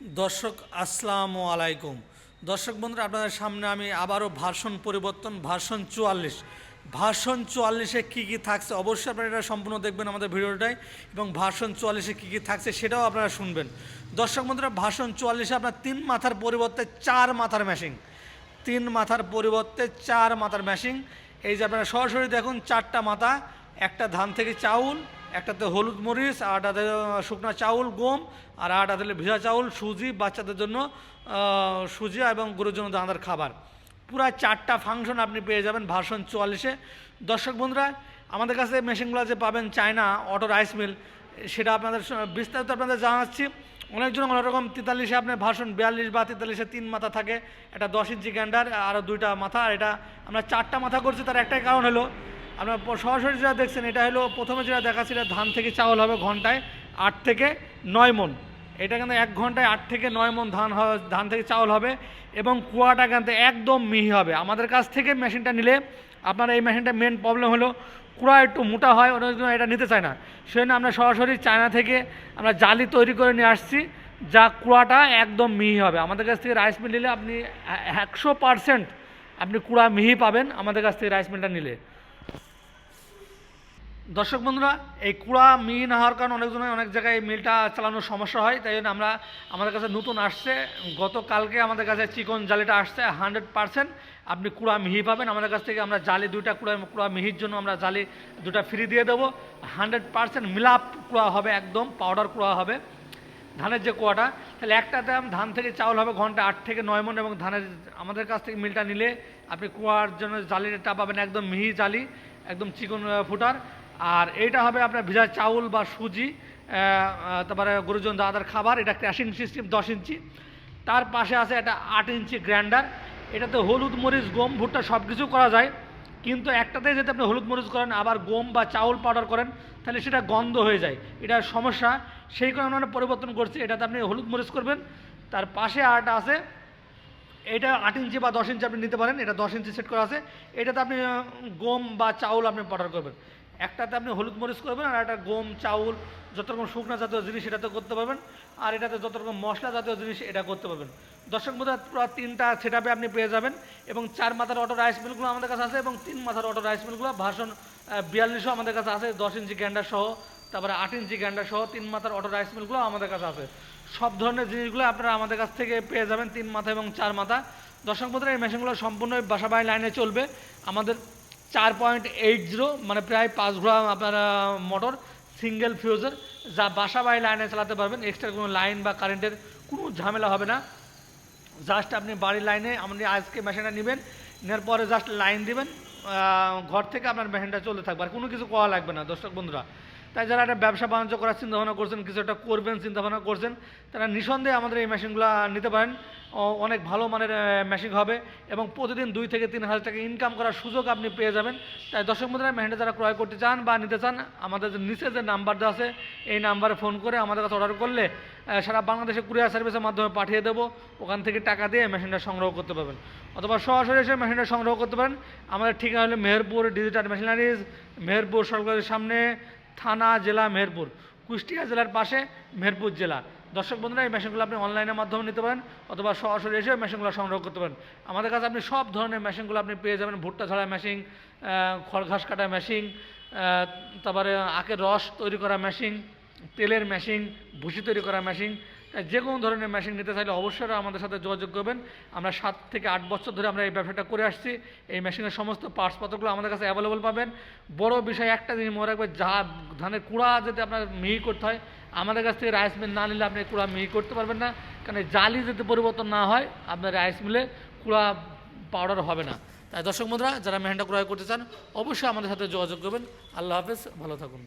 দর্শক, আসসালামু আলাইকুম। দর্শক বন্ধুরা, আপনাদের সামনে আমি আবারও ভাষণ পরিবর্তন, ভাষণ চুয়াল্লিশ। ভাষণ চুয়াল্লিশে কী কী থাকছে অবশ্যই আপনারা এটা সম্পূর্ণ দেখবেন আমাদের ভিডিওটাই এবং ভাষণ চুয়াল্লিশে কী কী থাকছে সেটাও আপনারা শুনবেন। দর্শক বন্ধুরা, ভাষণ চুয়াল্লিশে আপনার তিন মাথার পরিবর্তে চার মাথার ম্যাশিং তিন মাথার পরিবর্তে চার মাথার ম্যাশিং এই যে আপনারা সরাসরি দেখুন, চারটা মাথা, একটা ধান থেকে চাউল একটাতে হলুদ মরিচ আরটাতে শুকনা চাউল, গম, আর আরটাতে হলো ভিজা চাউল, সুজি, বাচ্চাদের জন্য সুজি এবং গরুর জন্য দানাদার খাবার। পুরা চারটা ফাংশন আপনি পেয়ে যাবেন ভার্সন চুয়াল্লিশে। দর্শক বন্ধুরা, আমাদের কাছে মেশিনগুলো যে পাবেন চায়না অটো রাইস মিল। সেটা আপনাদের বিস্তারিত আপনাদের জানাচ্ছি। অনেকজন অনেক রকম তেতাল্লিশে আপনার ভার্সন বিয়াল্লিশ বা তেতাল্লিশে তিন মাথা থাকে। একটা দশ ইঞ্চি গ্যান্ডার আরও দুইটা মাথা, আর এটা আমরা চারটা মাথা করছি, তার একটাই কারণ হলো আপনার সরাসরি যেটা দেখছেন, এটা হলো প্রথমে যেটা দেখাচ্ছি, এটা ধান থেকে চাউল হবে ঘন্টায় আট থেকে নয় মন এটা কিন্তু এক ঘন্টায় আট থেকে নয় মন ধান ধান থেকে চাউল হবে এবং কুয়াটা কিন্তু একদম মিহি হবে। আমাদের কাছ থেকে মেশিনটা নিলে আপনার এই মেশিনটা মেন প্রবলেম হলো কুড়া একটু মোটা হয় অনেক জন্য এটা নিতে চায় না। সেই জন্য আমরা সরাসরি চায়না থেকে আমরা জালি তৈরি করে নিয়ে আসছি, যা কুড়াটা একদম মিহি হবে। আমাদের কাছ থেকে রাইস মিল নিলে আপনি একশো পারসেন্ট আপনি কুড়া মিহি পাবেন আমাদের কাছ থেকে রাইস মিলটা নিলে। দর্শক বন্ধুরা, এই কুড়া, মিহি না হওয়ার কারণে অনেকজনের অনেক জায়গায় এই মিলটা চালানোর সমস্যা হয়, তাই জন্য আমরা আমাদের কাছে নতুন আসছে। গতকালকে আমাদের কাছে চিকন জালিটা আসছে হান্ড্রেড পার্সেন্ট আপনি কুড়া, মিহি পাবেন। আমাদের কাছ থেকে আমরা জালি দুইটা কুড়া কুড়া, মিহির জন্য আমরা জালি দুটা ফ্রি দিয়ে দেবো। হান্ড্রেড পার্সেন্ট মিলাপ কুড়া হবে একদম পাউডার কুড়া হবে ধানের যে কুয়াটা। তাহলে একটা দাম ধান থেকে চাউল হবে ঘণ্টা আট থেকে নয় মন এবং ধানের আমাদের কাছ থেকে মিলটা নিলে আপনি কুয়ার জন্য জালিটা পাবেন একদম মিহি জালি, একদম চিকন ফুটার। আর এটা হবে আপনার ভিজা চাউল বা সুজি তারপরে গুরুজন দাদার খাবার, এটা ক্র্যাশিং সিস্টেম দশ ইঞ্চি। তার পাশে আছে একটা আট ইঞ্চি গ্রাইন্ডার, এটাতে হলুদ মরিচ, গম, ভুট্টা সব কিছু করা যায়। কিন্তু একটাতে যদি আপনি হলুদ মরিচ করেন, আবার গম বা চাউল পাউডার করেন, তাহলে সেটা গন্ধ হয়ে যায়। এটা সমস্যা। সেই কারণে আমরা পরিবর্তন করছি। এটাতে আপনি হলুদ মরিচ করবেন। তার পাশে আরটা আছে। এটা আট ইঞ্চি বা দশ ইঞ্চি আপনি নিতে পারেন। এটা দশ ইঞ্চি সেট করা আছে। এটাতে আপনি গম বা চাউল আপনি পাউডার করবেন। একটাতে আপনি হলুদ মরিচ করবেন আর একটা গম, চাউল, যত রকম শুকনা জাতীয় জিনিস এটাতে করতে পারবেন। আর এটাতে যত রকম মশলা জাতীয় জিনিস এটা করতে পারবেন। দর্শক বোধ পুরো তিনটা সেট আপনি পেয়ে যাবেন এবং চার মাথার অটো রাইস মিলগুলো আমাদের কাছে আছে এবং তিন মাথার অটো রাইস মিলগুলো ভার্সন বিয়াল্লিশও আমাদের কাছে আছে, দশ ইঞ্চি গ্যান্ডার সহ, তারপরে আট ইঞ্চি গ্যান্ডার সহ তিন মাথার অটো রাইস মিলগুলো আমাদের কাছে আছে। সব ধরনের জিনিসগুলো আপনারা আমাদের কাছ থেকে পেয়ে যাবেন তিন মাথা এবং চার মাথা। দর্শক বন্ধুরা, এই মেশিনগুলো সম্পূর্ণ বাসা বাড়ি লাইনে চলবে। আমাদের চার পয়েন্ট এইট জিরো মানে প্রায় পাঁচ ঘোড়া আপনার মোটর সিঙ্গেল ফিউজের যা বাসা বাড়ি লাইনে চালাতে পারবেন। এক্সট্রা কোনো লাইন বা কারেন্টের কোনো ঝামেলা হবে না। জাস্ট আপনি বাড়ির লাইনে আপনি আজকে মেশিনটা নেবেন, নেওয়ার পরে জাস্ট লাইন দিবেন ঘর থেকে আপনার মেশিনটা চলতে থাকবে। আর কোনো কিছু করা লাগবে না, দর্শক বন্ধুরা। তাই যারা একটা ব্যবসা বাণিজ্য করার চিন্তাভাবনা করছেন, কিছু একটা করবেন, চিন্তাভাবনা করছেন, তারা নিঃসন্দেহে আমাদের এই মেশিনগুলো নিতে পারেন। অনেক ভালো মানের মেশিন হবে এবং প্রতিদিন দুই থেকে তিন হাজার টাকা ইনকাম করার সুযোগ আপনি পেয়ে যাবেন। তাই দর্শক বন্ধুরা, মেশিনটা যারা ক্রয় করতে চান বা নিতে চান, আমাদের নিচে যে নাম্বার দেওয়া আছে, এই নাম্বারে ফোন করে আমাদের কাছে অর্ডার করলে সারা বাংলাদেশে কুরিয়ার সার্ভিসের মাধ্যমে পাঠিয়ে দেবো। ওখান থেকে টাকা দিয়ে মেশিনটা সংগ্রহ করতে পারবেন। অথবা সরাসরি এসে মেশিনটা সংগ্রহ করতে পারেন। আমাদের ঠিকানা হলো মেহেরপুর ডিজিটাল মেশিনারিজ মেহেরপুর সরকারের সামনে থানা জেলা মেহেরপুর। কুষ্টিয়া জেলার পাশে মেহেরপুর জেলা। দর্শক বন্ধুরা, এই মেশিনগুলো আপনি অনলাইনের মাধ্যমে নিতে পারেন অথবা সরাসরি এসে মেশিনগুলো সংগ্রহ করতে পারেন। আমাদের কাছে আপনি সব ধরনের মেশিনগুলো আপনি পেয়ে যাবেন। ভুট্টা ঝাড়া মেশিন খড় ঘাস কাটা মেশিন তারপরে আখের রস তৈরি করা মেশিন, তেলের মেশিন, ভুসি তৈরি করা মেশিন যে কোনো ধরনের মেশিন নিতে চাইলে অবশ্যই আমাদের সাথে যোগাযোগ করবেন। আমরা সাত থেকে আট বছর ধরে আমরা এই ব্যবসাটা করে আসছি। এই মেশিনের সমস্ত পার্টসপত্রগুলো আমাদের কাছে অ্যাভেলেবল পাবেন। বড় বিষয় একটা জিনিস মনে রাখবেন, যা ধানের কুড়া যদি আপনার মিহি করতে হয়, আমাদের কাছ থেকে রাইস মিল না নিলে আপনি কুড়া মিহি করতে পারবেন না। কারণ জালি যদি পরিবর্তন না হয়, আপনার রাইস মিলে কুড়া পাউডার হবে না। তাই দর্শক বন্ধুরা, যারা মেহেন্ডা ক্রয় করতে চান, অবশ্যই আমাদের সাথে যোগাযোগ করবেন। আল্লাহ হাফেজ, ভালো থাকুন।